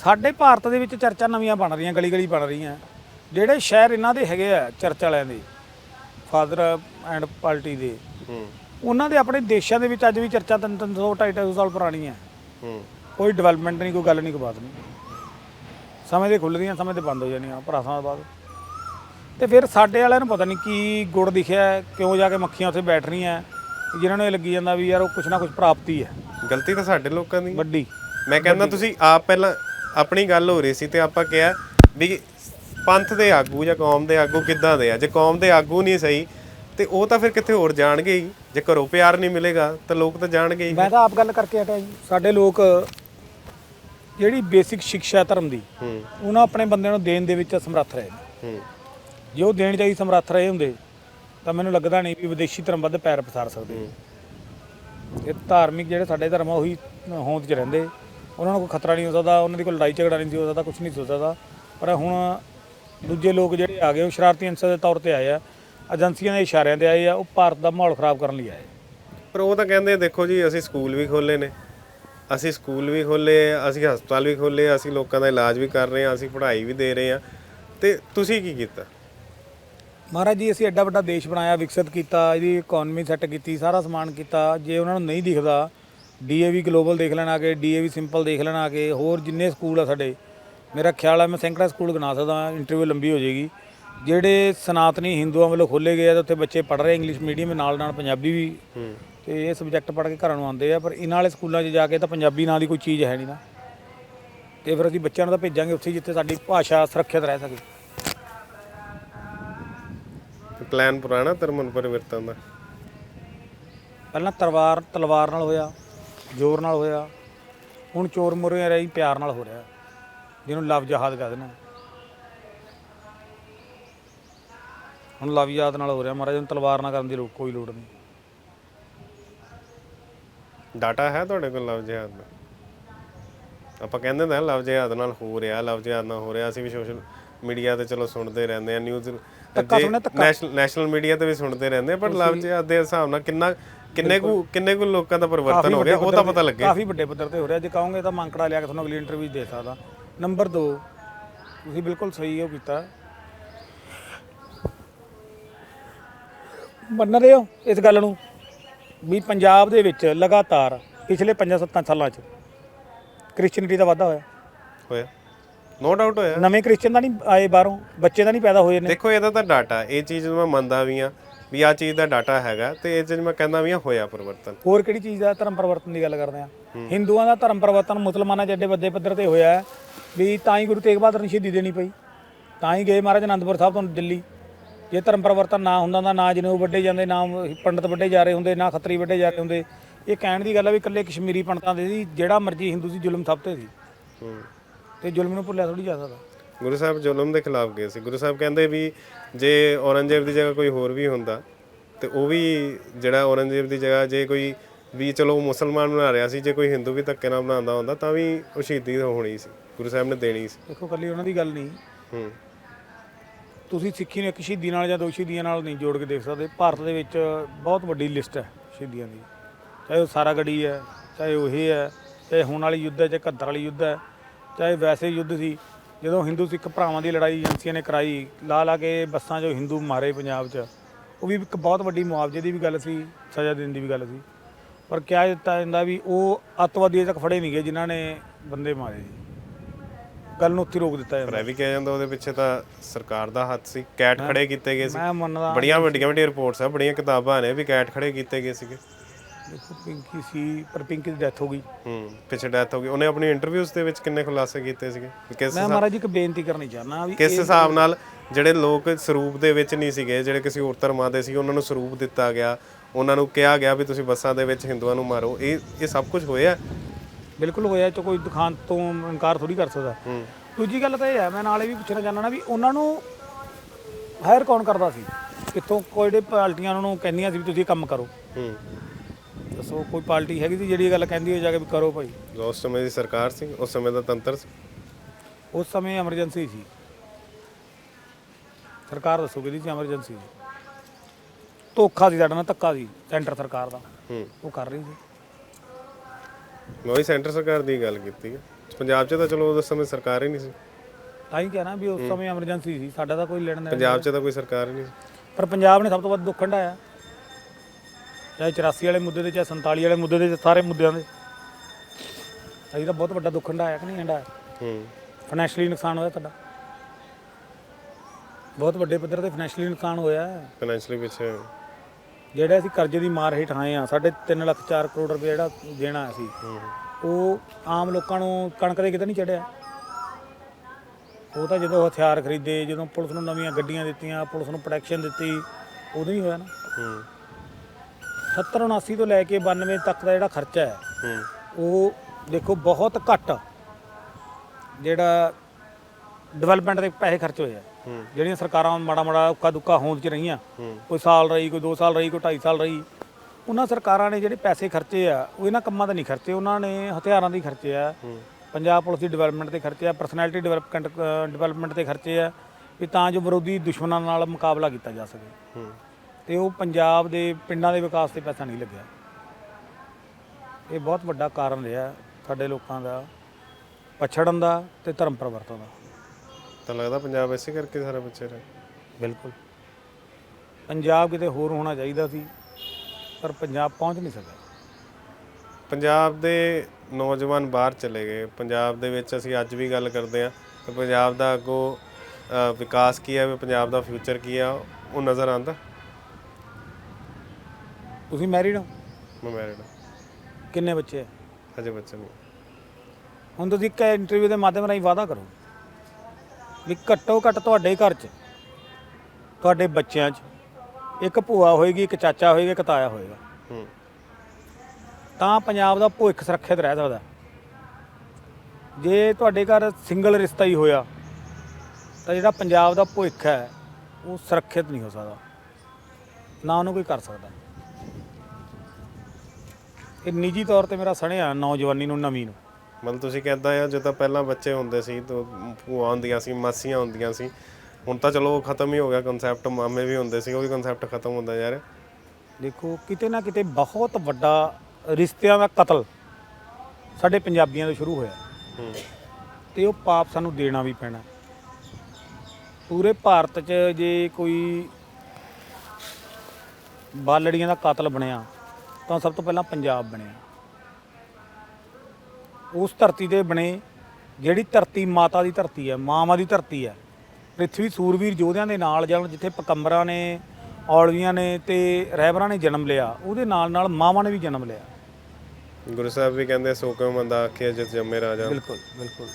ਸਾਡੇ ਭਾਰਤ ਦੇ ਵਿੱਚ ਚਰਚਾ ਨਵੀਆਂ ਬਣ ਰਹੀਆਂ ਗਲੀ ਗਲੀ ਬਣ ਰਹੀਆਂ। ਜਿਹੜੇ ਸ਼ਹਿਰ ਇਹਨਾਂ ਦੇ ਹੈਗੇ ਆ ਚਰਚ ਵਾਲਿਆਂ ਦੇ ਫਾਦਰ ਐਂਡ ਪਾਰਟੀ ਦੇ ਹੂੰ। ਉਹਨਾਂ ਦੇ ਆਪਣੇ ਦੇਸ਼ਾਂ ਦੇ ਵਿੱਚ ਅੱਜ ਵੀ ਚਰਚਾ ਤਿੰਨ ਤਿੰਨ ਸੌ ਢਾਈ ਢਾਈ ਸੌ ਸਾਲ ਪੁਰਾਣੀ ਹੈ। ਕੋਈ ਡਿਵੈਲਪਮੈਂਟ ਨਹੀਂ ਕੋਈ ਗੱਲ ਨਹੀਂ ਕੋਈ ਬਾਤ ਨਹੀਂ। ਸਮੇਂ ਦੇ ਖੁੱਲ੍ਹਦੀਆਂ ਸਮੇਂ ਤੇ ਬੰਦ ਹੋ ਜਾਣੀਆਂ ਭਰਾਸਾਂ ਬਾਅਦ ਤੇ ਫਿਰ ਸਾਡੇ ਵਾਲਿਆਂ ਨੂੰ ਪਤਾ ਨਹੀਂ ਕੀ ਗੁੜ ਦਿਖਿਆ ਕਿਉਂ ਜਾ ਕੇ ਮੱਖੀਆਂ ਉੱਥੇ ਬੈਠ ਰਹੀਆਂ ਜਿਨ੍ਹਾਂ ਨੂੰ ਇਹ ਲੱਗੀ ਜਾਂਦਾ ਵੀ ਯਾਰ ਉਹ ਕੁਛ ਨਾ ਕੁਛ ਪ੍ਰਾਪਤੀ ਹੈ ਗਲਤੀ ਤਾਂ ਸਾਡੇ ਲੋਕਾਂ ਦੀ। ਵੱਡੀ। ਮੈਂ ਕਹਿੰਦਾ ਤੁਸੀਂ ਆਪ ਪਹਿਲਾਂ ਆਪਣੀ ਗੱਲ ਹੋ ਰਹੀ ਸੀ ਤੇ ਆਪਾਂ ਕਿਹਾ ਵੀ ਪੰਥ ਦੇ ਆਗੂ ਜਾਂ ਕੌਮ ਦੇ ਆਗੂ ਕਿੱਦਾਂ ਦੇ ਆ? ਜੇ ਕੌਮ ਦੇ ਆਗੂ ਨਹੀਂ ਸਹੀ ਤੇ ਉਹ ਤਾਂ ਫਿਰ ਕਿੱਥੇ ਹੋਰ ਜਾਣਗੇ ਹੀ? ਜੇ ਘਰੋਂ ਪਿਆਰ ਨਹੀਂ ਮਿਲੇਗਾ ਤਾਂ ਲੋਕ ਤਾਂ ਜਾਣਗੇ ਹੀ। ਮੈਂ ਤਾਂ ਆਪ ਗੱਲ ਕਰਕੇ ਹਟਿਆ ਜੀ। ਸਾਡੇ ਲੋਕ ਜਿਹੜੀ ਬੇਸਿਕ ਸਿੱਖਿਆ ਧਰਮ ਦੀ ਹੂੰ। ਉਹਨਾਂ ਆਪਣੇ ਬੰਦਿਆਂ ਨੂੰ ਦੇਣ ਦੇ ਵਿੱਚ ਸਮਰੱਥ ਰਹੇ ਹੂੰ। ਜੇ ਉਹ ਦੇਣ ਚਾਹੀ ਸਮਰੱਥ ਰਹੇ ਹੁੰਦੇ ਤਾਂ ਮੈਨੂੰ ਲੱਗਦਾ ਨਹੀਂ ਵੀ ਵਿਦੇਸ਼ੀ ਧਰਮ ਵੱਧ ਪੈਰ ਪਸਾਰ ਸਕਦੇ। ਇਹ ਧਾਰਮਿਕ ਜਿਹੜੇ ਸਾਡੇ ਧਰਮ ਆ ਉਹੀ ਹੋਂਦ 'ਚ ਰਹਿੰਦੇ। ਉਹਨਾਂ ਨੂੰ ਕੋਈ ਖਤਰਾ ਨਹੀਂ ਹੋ ਸਕਦਾ ਉਹਨਾਂ ਦੀ ਕੋਈ ਲੜਾਈ ਝਗੜਾ ਨਹੀਂ ਹੋ ਸਕਦਾ ਕੁਝ ਨਹੀਂ ਹੋ ਸਕਦਾ। ਪਰ ਹੁਣ ਦੂਜੇ ਲੋਕ ਜਿਹੜੇ ਆ ਗਏ ਉਹ ਸ਼ਰਾਰਤੀ ਅੰਸਰ ਦੇ ਤੌਰ ਤੇ ਆਏ ਆ ਏਜੰਸੀਆਂ ਦੇ ਇਸ਼ਾਰਿਆਂ ਤੇ ਆਏ ਆ ਉਹ ਭਾਰਤ ਦਾ ਮਾਹੌਲ ਖਰਾਬ ਕਰਨ ਲਈ ਆਏ। ਪਰ ਉਹ ਤਾਂ ਕਹਿੰਦੇ ਦੇਖੋ ਜੀ ਅਸੀਂ ਸਕੂਲ ਵੀ ਖੋਲੇ ਨੇ ਅਸੀਂ ਸਕੂਲ ਵੀ ਖੋਲੇ ਅਸੀਂ ਹਸਪਤਾਲ ਵੀ ਖੋਲੇ ਅਸੀਂ ਲੋਕਾਂ ਦਾ ਇਲਾਜ ਵੀ ਕਰ ਰਹੇ ਹਾਂ ਅਸੀਂ ਪੜ੍ਹਾਈ ਵੀ ਦੇ ਰਹੇ ਹਾਂ ਤੇ ਤੁਸੀਂ ਕੀ ਕੀਤਾ? ਮਹਾਰਾਜ ਜੀ ਅਸੀਂ ਐਡਾ ਵੱਡਾ ਦੇਸ਼ ਬਣਾਇਆ ਵਿਕਸਿਤ ਕੀਤਾ ਇਹਦੀ ਇਕਨੋਮੀ ਸੈੱਟ ਕੀਤੀ ਸਾਰਾ ਸਮਾਨ ਕੀਤਾ ਜੇ ਉਹਨਾਂ ਨੂੰ ਨਹੀਂ ਦਿਖਦਾ ਡੀਏਵੀ ਗਲੋਬਲ ਦੇਖ ਲੈਣ ਆ ਕੇ ਡੀਏਵੀ ਸਿੰਪਲ ਦੇਖ ਲੈਣ ਆ ਕੇ ਹੋਰ ਜਿੰਨੇ ਸਕੂਲ ਆ ਸਾਡੇ ਮੇਰਾ ਖਿਆਲ ਹੈ ਮੈਂ ਸੈਂਕੜਾ ਸਕੂਲ ਗਿਣਾ ਸਕਦਾ ਇੰਟਰਵਿਊ ਲੰਬੀ ਹੋ ਜਾਏਗੀ। ਜਿਹੜੇ ਸਨਾਤਨੀ ਹਿੰਦੂਆਂ ਵੱਲੋਂ ਖੋਲੇ ਗਏ ਆ ਤੇ ਉੱਥੇ ਬੱਚੇ ਪੜ੍ਹ ਰਹੇ ਇੰਗਲਿਸ਼ ਮੀਡੀਅਮ ਨਾਲ ਨਾਲ ਪੰਜਾਬੀ ਵੀ। ਤੇ ਇਹ ਸਬਜੈਕਟ ਪੜ੍ਹ ਕੇ ਘਰਾਂ ਨੂੰ ਆਉਂਦੇ ਆ ਪਰ ਇਹਨਾਂ ਵਾਲੇ ਸਕੂਲਾਂ 'ਚ ਜਾ ਕੇ ਤਾਂ ਪੰਜਾਬੀ ਨਾਂ ਦੀ ਕੋਈ ਚੀਜ਼ ਹੈ ਨਹੀਂ ਨਾ। ਤੇ ਫਿਰ ਅਸੀਂ ਬੱਚਿਆਂ ਨੂੰ ਤਾਂ ਭੇਜਾਂਗੇ ਉੱਥੇ ਜਿੱਥੇ ਸਾਡੀ ਭਾਸ਼ਾ ਸੁਰੱਖਿਅਤ ਰਹਿ ਸਕੇ। ਪਲਾਨ ਪੁਰਾਣਾ ਧਰਮ ਪਰਿਵਰਤਨ ਦਾ? ਪਹਿਲਾਂ ਤਲਵਾਰ ਤਲਵਾਰ ਨਾਲ ਹੋਇਆ। ਜ਼ੋਰ ਨਾਲ ਹੋਇਆ। ਹੁਣ ਚੋਰ ਮੁਰੇ ਰਹੀ ਪਿਆਰ ਨਾਲ ਹੋ ਰਿਹਾ। ਜਿਹਨੂੰ ਲਵ ਜਹਾਦ ਕਹਿੰਦੇ ਨੇ ਹੁਣ ਲਵ ਯਾਦ ਨਾਲ ਹੋ ਰਿਹਾ। ਮਹਾਰਾਜ ਨੂੰ ਤਲਵਾਰ ਨਾਲ ਕਰਨ ਦੀ ਲੋੜ ਕੋਈ ਲੋੜ ਨਹੀਂ। ਡਾਟਾ ਹੈ ਤੁਹਾਡੇ ਕੋਲ ਲਵ ਜਿਹਾਦ ਦਾ? ਆਪਾਂ ਕਹਿੰਦੇ ਤਾਂ ਲਵ ਜਿਹਾਦ ਨਾਲ ਹੋ ਰਿਹਾ ਲਵ ਜਿਹਾਦ ਨਾਲ ਹੋ ਰਿਹਾ। ਅਸੀਂ ਵੀ ਸੋਸ਼ਲ ਮੀਡੀਆ ਤੇ ਚਲੋ ਸੁਣਦੇ ਰਹਿੰਦੇ ਆ। ਨਿਊਜ਼ ਨੈਸ਼ਨਲ ਮੀਡੀਆ ਤੇ ਵੀ ਸੁਣਦੇ ਰਹਿੰਦੇ ਆ ਪਰ ਲਵ ਜਿਹਾਦ ਦੇ ਹਿਸਾਬ ਨਾਲ ਕਿੰਨਾ ਕਿੰਨੇ ਕੁ ਕਿੰਨੇ ਕੁ ਲੋਕਾਂ ਦਾ ਪਰਿਵਰਤਨ ਹੋ ਗਿਆ ਉਹ ਤਾਂ ਪਤਾ ਲੱਗੇ। ਕਾਫੀ ਵੱਡੇ ਪੱਧਰ ਤੇ ਹੋ ਰਿਹਾ। ਜੇ ਕਹੋਗੇ ਤਾਂ ਮੰਕੜਾ ਲਿਆ ਕੇ ਤੁਹਾਨੂੰ ਅਗਲੀ ਇੰਟਰਵਿਊ ਦੇ ਸਕਦਾ। ਨੰਬਰ 2 ਤੁਸੀਂ ਬਿਲਕੁਲ ਸਹੀ ਹੋ ਕੀਤਾ। ਮੰਨ ਰਹੇ ਹੋ ਇਸ ਗੱਲ ਨੂੰ? ਵੀ ਪੰਜਾਬ ਦੇ ਵਿੱਚ ਲਗਾਤਾਰ ਪਿਛਲੇ 5-7 ਸਾਲਾਂ 'ਚ ਕ੍ਰਿਸਚੀਅਨਿਟੀ ਦਾ ਵਾਧਾ ਹੋਇਆ। ਹੋਇਆ। ਨੋ ਡਾਊਟ ਹੋਇਆ। ਨਵੇਂ ਕ੍ਰਿਸਚੀਅਨ ਤਾਂ ਨਹੀਂ ਆਏ ਬਾਹਰੋਂ ਬੱਚੇ ਤਾਂ ਨਹੀਂ ਪੈਦਾ ਹੋਏ ਨੇ। ਦੇਖੋ ਇਹਦਾ ਤਾਂ ਡਾਟਾ ਇਹ ਚੀਜ਼ ਨੂੰ ਮੈਂ ਮੰਨਦਾ ਵੀ ਆ ਵੀ ਆ ਚੀਜ਼ ਦਾ ਡਾਟਾ ਹੈਗਾ ਤੇ ਇਹ ਚੀਜ਼ ਮੈਂ ਕਹਿੰਦਾ ਵੀ ਆ ਹੋਇਆ ਪਰਿਵਰਤਨ। ਹੋਰ ਕਿਹੜੀ ਚੀਜ਼ ਦਾ ਧਰਮ ਪਰਿਵਰਤਨ ਦੀ ਗੱਲ ਕਰਦੇ ਆ? ਹਿੰਦੂਆਂ ਦਾ ਧਰਮ ਪਰਿਵਰਤਨ ਮੁਸਲਮਾਨਾਂ 'ਚ ਐਡੇ ਵੱਡੇ ਪੱਧਰ ਤੇ ਹੋਇਆ ਹੈ ਵੀ ਤਾਂ ਹੀ ਗੁਰੂ ਤੇਗ ਬਹਾਦਰ ਨੂੰ ਸ਼ਹੀਦੀ ਦੇਣੀ ਪਈ। ਤਾਂ ਹੀ ਗਏ ਮਹਾਰਾਜ ਅਨੰਦਪੁਰ ਸਾਹਿਬ ਤੋਂ ਦਿੱਲੀ। ਜੇ ਧਰਮ ਪਰਿਵਰਤਨ ਨਾ ਹੁੰਦਾ ਤਾਂ ਨਾ ਜਨੇਊ ਵੱਡੇ ਜਾਂਦੇ ਨਾ ਪੰਡਤ ਵੱਡੇ ਜਾ ਰਹੇ ਹੁੰਦੇ ਨਾ ਖੱਤਰੀ ਵੱਡੇ ਜਾ ਰਹੇ ਹੁੰਦੇ। ਇਹ ਕਹਿਣ ਦੀ ਗੱਲ ਹੈ ਵੀ ਇਕੱਲੇ ਕਸ਼ਮੀਰੀ ਪੰਡਤਾਂ ਦੇ ਸੀ ਜਿਹੜਾ ਮਰਜ਼ੀ ਹਿੰਦੂ ਸੀ ਜ਼ੁਲਮ ਸਭ ਤੇ ਸੀ। ਤੇ ਜ਼ੁਲਮ ਨੂੰ ਭੁੱਲਿਆ ਥੋੜੀ ਜਾ ਸਕਦਾ। ਗੁਰੂ ਸਾਹਿਬ ਜ਼ੁਲਮ ਦੇ ਖਿਲਾਫ ਗਏ ਸੀ। ਗੁਰੂ ਸਾਹਿਬ ਕਹਿੰਦੇ ਵੀ ਜੇ ਔਰੰਗਜ਼ੇਬ ਦੀ ਜਗ੍ਹਾ ਕੋਈ ਹੋਰ ਵੀ ਹੁੰਦਾ ਤੇ ਉਹ ਵੀ ਜਿਹੜਾ ਔਰੰਗਜ਼ੇਬ ਦੀ ਜਗ੍ਹਾ ਜੇ ਕੋਈ ਵੀ ਚਲੋ ਉਹ ਮੁਸਲਮਾਨ ਬਣਾ ਰਿਹਾ ਸੀ ਜੇ ਕੋਈ ਹਿੰਦੂ ਵੀ ਧੱਕੇ ਨਾਲ ਬਣਾਉਂਦਾ ਹੁੰਦਾ ਤਾਂ ਵੀ ਉਹ ਸ਼ਹੀਦੀ ਹੋਣੀ ਸੀ। ਗੁਰੂ ਸਾਹਿਬ ਨੇ ਦੇਣੀ ਸੀ। ਦੇਖੋ ਕੱਲੀ ਉਹਨਾਂ ਦੀ ਗੱਲ ਨਹੀਂ। ਹੂੰ। ਤੁਸੀਂ ਸਿੱਖੀ ਨੂੰ ਇੱਕ ਸ਼ਹੀਦੀ ਨਾਲ ਜਾਂ ਦੋ ਸ਼ਹੀਦੀਆਂ ਨਾਲ ਨਹੀਂ ਜੋੜ ਕੇ ਦੇਖ ਸਕਦੇ। ਭਾਰਤ ਦੇ ਵਿੱਚ ਬਹੁਤ ਵੱਡੀ ਲਿਸਟ ਹੈ ਸ਼ਹੀਦੀਆਂ ਦੀ। ਚਾਹੇ ਉਹ ਸਾਰਾਗੜੀ ਹੈ ਚਾਹੇ ਉਹ ਇਹ ਹੈ ਚਾਹੇ ਹੁਣ ਵਾਲੀ ਯੁੱਧ ਹੈ ਚਾਹੇ ਘੱਦਰ ਵਾਲੀ ਯੁੱਧ ਹੈ ਚਾਹੇ ਵੈਸੇ ਯੁੱਧ ਸੀ। ਜਦੋਂ ਹਿੰਦੂ ਸਿੱਖ ਭਰਾਵਾਂ ਦੀ ਲੜਾਈ ਏਜੰਸੀਆਂ ਨੇ ਕਰਾਈ ਲਾ ਲਾ ਕੇ ਬੱਸਾਂ 'ਚੋਂ ਹਿੰਦੂ ਮਾਰੇ ਪੰਜਾਬ 'ਚ ਉਹ ਵੀ ਇੱਕ ਬਹੁਤ ਵੱਡੀ ਮੁਆਵਜ਼ੇ ਦੀ ਵੀ ਗੱਲ ਸੀ ਸਜ਼ਾ ਦੇਣ ਦੀ ਵੀ ਗੱਲ ਸੀ। ਪਰ ਕਿਹਾ ਦਿੱਤਾ ਜਾਂਦਾ ਵੀ ਉਹ ਅੱਤਵਾਦੀ ਅਜੇ ਤੱਕ ਫੜੇ ਨਹੀਂ ਗਏ ਜਿਨ੍ਹਾਂ ਨੇ ਬੰਦੇ ਮਾਰੇ। ਸੀ ਗੱਲ ਨੂੰ ਉੱਥੇ ਰੋਕ ਦਿੱਤਾ ਜਾਂਦਾ। ਪਰ ਇਹ ਵੀ ਕਿਹਾ ਜਾਂਦਾ ਉਹਦੇ ਪਿੱਛੇ ਤਾਂ ਸਰਕਾਰ ਦਾ ਹੱਥ ਸੀ ਕੈਟ ਖੜੇ ਕੀਤੇ ਗਏ ਸੀ। ਮੈਂ ਮੰਨਦਾ। ਬੜੀਆਂ ਵੱਡੀਆਂ ਵੱਡੀਆਂ ਰਿਪੋਰਟਸ ਆ ਬੜੀਆਂ ਕਿਤਾਬਾਂ ਨੇ ਵੀ ਕੈਟ ਖੜੇ ਕੀਤੇ ਗਏ ਸੀਗੇ। ਦੇਖੋ ਪਿੰਕੀ ਸੀ ਪਰ ਪਿੰਕੀ ਦੀ ਡੈਥ ਹੋ ਗਈ। ਹੂੰ ਪਿੱਛੇ ਡੈਥ ਹੋ ਗਈ। ਉਹਨੇ ਆਪਣੀ ਇੰਟਰਵਿਊਜ਼ ਦੇ ਵਿੱਚ ਕਿੰਨੇ ਖੁਲਾਸੇ ਕੀਤੇ ਸੀਗੇ? ਕਿਸ ਮੈਂ ਮਹਾਰਾਜ ਜੀ ਇੱਕ ਬੇਨਤੀ ਕਰਨੀ ਚਾਹਨਾ ਵੀ ਕਿਸ ਹਿਸਾਬ ਨਾਲ ਜਿਹੜੇ ਲੋਕ ਸਰੂਪ ਦੇ ਵਿੱਚ ਨਹੀਂ ਸੀਗੇ ਜਿਹੜੇ ਕਿਸੇ ਹੋਰ ਧਰਮਾਂ ਦੇ ਸੀ ਉਹਨਾਂ ਨੂੰ ਸਰੂਪ ਦਿੱਤਾ ਗਿਆ ਉਹਨਾਂ ਨੂੰ ਕਿਹਾ ਗਿਆ ਵੀ ਤੁਸੀਂ ਬੱਸਾਂ ਦੇ ਵਿੱਚ ਹਿੰਦੂਆਂ ਨੂੰ ਮਾਰੋ। ਇਹ ਇਹ ਸਭ ਕੁਝ ਹੋਇਆ? ਬਿਲਕੁਲ ਹੋਇਆ 'ਚ ਕੋਈ ਦੁਕਾਨ ਤੋਂ ਇਨਕਾਰ ਥੋੜੀ ਕਰ ਸਕਦਾ। ਹੂੰ। ਦੂਜੀ ਗੱਲ ਤਾਂ ਇਹ ਹੈ ਮੈਂ ਨਾਲੇ ਵੀ ਪੁੱਛਣਾ ਚਾਹੁੰਦਾ ਨਾ ਵੀ ਉਹਨਾਂ ਨੂੰ ਹਾਇਰ ਕੌਣ ਕਰਦਾ ਸੀ? ਕਿੱਥੋਂ ਕੋਈ ਜਿਹੜੇ ਪਾਰਟੀਆਂ ਉਹਨਾਂ ਨੂੰ ਕਹਿੰਦੀਆਂ ਸੀ ਵੀ ਤੁਸੀਂ ਕੰਮ ਕਰੋ? ਹੂੰ। ਦੱਸੋ ਕੋਈ ਪਾਰਟੀ ਹੈਗੀ ਸੀ ਜਿਹੜੀ ਇਹ ਗੱਲ ਕਹਿੰਦੀ ਹੋ ਜਾ ਕੇ ਵੀ ਕਰੋ ਭਾਈ? ਉਸ ਸਮੇਂ ਦੀ ਸਰਕਾਰ ਸੀ ਉਸ ਸਮੇਂ ਦਾ ਤੰਤਰ ਸੀ। ਉਸ ਸਮੇਂ ਐਮਰਜੈਂਸੀ ਸੀ। ਸਰਕਾਰ ਦੱਸੋ ਕਿਹਦੀ ਸੀ ਐਮਰਜੈਂਸੀ? ਸੀ ਧੋਖਾ ਸੀ ਸਾਡਾ ਨਾਲ ਧੱਕਾ ਸੀ ਸੈਂਟਰ ਸਰਕਾਰ ਦਾ। ਹੂੰ। ਉਹ ਕਰ ਰਹੀ ਸੀ। ਮੈਂ ਉਹੀ ਸੈਂਟਰ ਸਰਕਾਰ ਦੀ ਗੱਲ ਕੀਤੀ ਹੈ ਪੰਜਾਬ 'ਚ ਤਾਂ ਚਲੋ ਉਸ ਸਮੇਂ ਸਰਕਾਰ ਹੀ ਨਹੀਂ ਸੀ। ਤਾਂ ਹੀ ਕਹਿਣਾ ਵੀ ਉਸ ਸਮੇਂ ਐਮਰਜੈਂਸੀ ਸੀ ਸਾਡਾ ਤਾਂ ਕੋਈ ਲੈਣ ਦੇਣ ਪੰਜਾਬ 'ਚ ਤਾਂ ਕੋਈ ਸਰਕਾਰ ਹੀ ਨਹੀਂ ਸੀ। ਪਰ ਪੰਜਾਬ ਨੇ ਸਭ ਤੋਂ ਵੱਧ ਦੁੱਖ ਹੰਢਾਇਆ ਚਾਹੇ 84 ਵਾਲੇ ਮੁੱਦੇ ਦੇ ਚਾਹੇ 47 ਵਾਲੇ ਮੁੱਦੇ ਦੇ ਸਾਰੇ ਮੁੱਦਿਆਂ ਦੇ। ਅਸੀਂ ਤਾਂ ਬਹੁਤ ਵੱਡਾ ਦੁੱਖ ਹੰਢਾਇਆ ਕਿ ਨਹੀਂ ਹੰਢਾਇਆ ਹੂੰ। ਫਾਈਨੈਂਸ਼ਲੀ ਨੁਕਸਾਨ ਹੋਇਆ ਤੁਹਾਡਾ? ਬਹੁਤ ਵੱਡੇ ਪੱਧਰ ਤੇ ਫਾਈਨੈਂਸ਼ਲੀ ਨੁਕਸਾਨ ਹੋਇਆ ਹੈ। ਫਾਈਨੈਂਸ਼ਲੀ ਪਿੱਛੇ ਜਿਹੜੇ ਅਸੀਂ ਕਰਜ਼ੇ ਦੀ ਮਾਰ ਹੇਠ ਆਏ ਆ ਸਾਡੇ 3 ਲੱਖ 4 ਕਰੋੜ ਰੁਪਏ ਜਿਹੜਾ ਦੇਣਾ ਸੀ ਹੂੰ। ਉਹ ਆਮ ਲੋਕਾਂ ਨੂੰ ਕਣਕ ਦੇ ਕਿਤੇ ਨਹੀਂ ਚੜਿਆ। ਉਹ ਤਾਂ ਜਦੋਂ ਹਥਿਆਰ ਖਰੀਦੇ ਜਦੋਂ ਪੁਲਿਸ ਨੂੰ ਨਵੀਆਂ ਗੱਡੀਆਂ ਦਿੱਤੀਆਂ ਪੁਲਿਸ ਨੂੰ ਪ੍ਰੋਟੈਕਸ਼ਨ ਦਿੱਤੀ ਉਦੋਂ ਹੀ ਹੋਇਆ ਨਾ। ਹੂੰ। 70 79 ਤੋਂ ਲੈ ਕੇ 92 ਤੱਕ ਦਾ ਜਿਹੜਾ ਖਰਚਾ ਹੈ ਹੂੰ। ਉਹ ਦੇਖੋ ਬਹੁਤ ਘੱਟ ਜਿਹੜਾ ਡਿਵੈਲਪਮੈਂਟ ਦੇ ਪੈਸੇ ਖਰਚ ਹੋਏ ਆ। ਹੂੰ। ਜਿਹੜੀਆਂ ਸਰਕਾਰਾਂ ਮਾੜਾ ਮਾੜਾ ਉੱਕਾ ਦੁੱਕਾ ਹੋਂਦ 'ਚ ਰਹੀਆਂ ਹੂੰ। ਕੋਈ ਸਾਲ ਰਹੀ ਕੋਈ 2 ਸਾਲ ਰਹੀ ਕੋਈ 2.5 ਸਾਲ ਰਹੀ ਉਹਨਾਂ ਸਰਕਾਰਾਂ ਨੇ ਜਿਹੜੇ ਪੈਸੇ ਖਰਚੇ ਆ ਉਹ ਇਹਨਾਂ ਕੰਮਾਂ ਤੇ ਨਹੀਂ ਖਰਚੇ ਉਹਨਾਂ ਨੇ ਹਥਿਆਰਾਂ ਦੇ ਖਰਚੇ ਆ। ਹੂੰ। ਪੰਜਾਬ ਪੁਲਿਸ ਦੀ ਡਿਵੈਲਪਮੈਂਟ ਤੇ ਖਰਚੇ ਆ ਪਰਸਨੈਲਿਟੀ ਡਿਵੈਲਪਮੈਂਟ ਡਿਵੈਲਪਮੈਂਟ ਤੇ ਖਰਚੇ ਆ ਵੀ ਤਾਂ ਜੋ ਵਿਰੋਧੀ ਦੁਸ਼ਮਣਾਂ ਨਾਲ ਮੁਕਾਬਲਾ ਕੀਤਾ ਜਾ ਸਕੇ। ਹੂੰ। ਤੇ ਉਹ ਪੰਜਾਬ ਦੇ ਪਿੰਡਾਂ ਦੇ ਵਿਕਾਸ ਤੇ ਪੈਸਾ ਨਹੀਂ ਲੱਗਿਆ। ਇਹ ਬਹੁਤ ਵੱਡਾ ਕਾਰਨ ਰਿਹਾ ਸਾਡੇ ਲੋਕਾਂ ਦਾ ਪਛੜਨ ਦਾ ਤੇ ਧਰਮ ਪਰਿਵਰਤਨ ਦਾ। ਤਾਂ ਲੱਗਦਾ ਪੰਜਾਬ ਇਸੇ ਕਰਕੇ ਸਾਰਾ ਪਿੱਛੇ ਰਿਹਾ ਬਿਲਕੁਲ। ਪੰਜਾਬ ਕਿਤੇ ਹੋਰ ਹੋਣਾ ਚਾਹੀਦਾ ਸੀ ਪਰ ਪੰਜਾਬ ਪਹੁੰਚ ਨਹੀਂ ਸਕਿਆ। ਪੰਜਾਬ ਦੇ ਨੌਜਵਾਨ ਬਾਹਰ ਚਲੇ ਗਏ। ਪੰਜਾਬ ਦੇ ਵਿੱਚ ਅਸੀਂ ਅੱਜ ਵੀ ਗੱਲ ਕਰਦੇ ਤੇ ਪੰਜਾਬ ਦਾ ਅੱਗੋਂ ਵਿਕਾਸ ਕੀ ਹੈ ਪੰਜਾਬ ਦਾ ਫਿਊਚਰ ਕੀ ਆ ਉਹ ਨਜ਼ਰ ਆਉਂਦਾ। ਤੁਸੀਂ ਮੈਰਿਡ ਹੋ? ਮੈਂ ਮੈਰਿਡ ਕਿੰਨੇ ਬੱਚੇ ਆ? ਹਜੇ ਬੱਚੇ ਨਹੀਂ। ਹੁਣ ਤੁਸੀਂ ਇੱਕ ਇੰਟਰਵਿਊ ਦੇ ਮਾਧਿਅਮ ਰਾਹੀਂ ਵਾਅਦਾ ਕਰੋ ਵੀ ਘੱਟੋ ਘੱਟ ਤੁਹਾਡੇ ਘਰ 'ਚ ਤੁਹਾਡੇ ਬੱਚਿਆਂ 'ਚ ਇੱਕ ਭੂਆ ਹੋਏਗੀ ਇੱਕ ਚਾਚਾ ਹੋਏਗਾ ਇੱਕ ਤਾਇਆ ਹੋਏਗਾ। ਹੂੰ। ਤਾਂ ਪੰਜਾਬ ਦਾ ਭਵਿੱਖ ਸੁਰੱਖਿਅਤ ਰਹਿ ਸਕਦਾ। ਜੇ ਤੁਹਾਡੇ ਘਰ ਸਿੰਗਲ ਰਿਸ਼ਤਾ ਹੀ ਹੋਇਆ ਤਾਂ ਜਿਹੜਾ ਪੰਜਾਬ ਦਾ ਭਵਿੱਖ ਹੈ ਉਹ ਸੁਰੱਖਿਅਤ ਨਹੀਂ ਹੋ ਸਕਦਾ। ਨਾ ਉਹਨੂੰ ਕੋਈ ਕਰ ਸਕਦਾ। ਇਹ ਨਿੱਜੀ ਤੌਰ ਤੇ ਮੇਰਾ ਸਣਿਆ ਨੌਜਵਾਨੀ ਨੂੰ ਨਵੀਂ ਨੂੰ। ਮਤਲਬ ਤੁਸੀਂ ਕਹਿੰਦਾ ਆ ਜਦੋਂ ਪਹਿਲਾਂ ਬੱਚੇ ਹੁੰਦੇ ਸੀ ਤਾਂ ਭੂਆ ਹੁੰਦੀਆਂ ਸੀ ਮਾਸੀਆਂ ਹੁੰਦੀਆਂ ਸੀ। ਹੁਣ ਤਾਂ ਚਲੋ ਉਹ ਖਤਮ ਹੀ ਹੋ ਗਿਆ ਕਨਸੈਪਟ ਮਾਮੇ ਵੀ ਹੁੰਦੇ ਸੀ ਉਹ ਵੀ ਕਨਸੈਪਟ ਖਤਮ ਹੁੰਦਾ ਜਾ ਰਿਹਾ ਦੇਖੋ ਕਿਤੇ ਨਾ ਕਿਤੇ ਬਹੁਤ ਵੱਡਾ ਰਿਸ਼ਤਿਆਂ ਦਾ ਕਤਲ ਸਾਡੇ ਪੰਜਾਬੀਆਂ ਤੋਂ ਸ਼ੁਰੂ ਹੋਇਆ। ਹੂੰ। ਤੇ ਉਹ ਪਾਪ ਸਾਨੂੰ ਦੇਣਾ ਵੀ ਪੈਣਾ। ਪੂਰੇ ਭਾਰਤ 'ਚ ਜੇ ਕੋਈ ਬਾਲੜੀਆਂ ਦਾ ਕਾਤਲ ਬਣਿਆ ਤਾਂ ਸਭ ਤੋਂ ਪਹਿਲਾਂ ਪੰਜਾਬ ਬਣਿਆ ਉਸ ਧਰਤੀ ਤੇ ਬਣੇ ਜਿਹੜੀ ਧਰਤੀ ਮਾਤਾ ਦੀ ਧਰਤੀ ਹੈ ਮਾਵਾਂ ਦੀ ਧਰਤੀ ਹੈ ਪ੍ਰਿਥਵੀ ਸੂਰਵੀਰ ਯੋਧਿਆਂ ਦੇ ਨਾਲ ਜਾਂ ਜਿੱਥੇ ਪਕੰਬਰਾਂ ਨੇ ਔਲਵੀਆਂ ਨੇ ਤੇ ਰਹਿਬਰਾਂ ਨੇ ਜਨਮ ਲਿਆ ਉਹਦੇ ਨਾਲ ਨਾਲ ਮਾਵਾਂ ਨੇ ਵੀ ਜਨਮ ਲਿਆ। ਗੁਰੂ ਸਾਹਿਬ ਵੀ ਕਹਿੰਦੇ ਸੋ ਕਿਉ ਮੰਦਾ ਆਖਿਆ ਜਿਤ ਜੰਮੇ ਰਾਜਾ ਬਿਲਕੁਲ ਬਿਲਕੁਲ।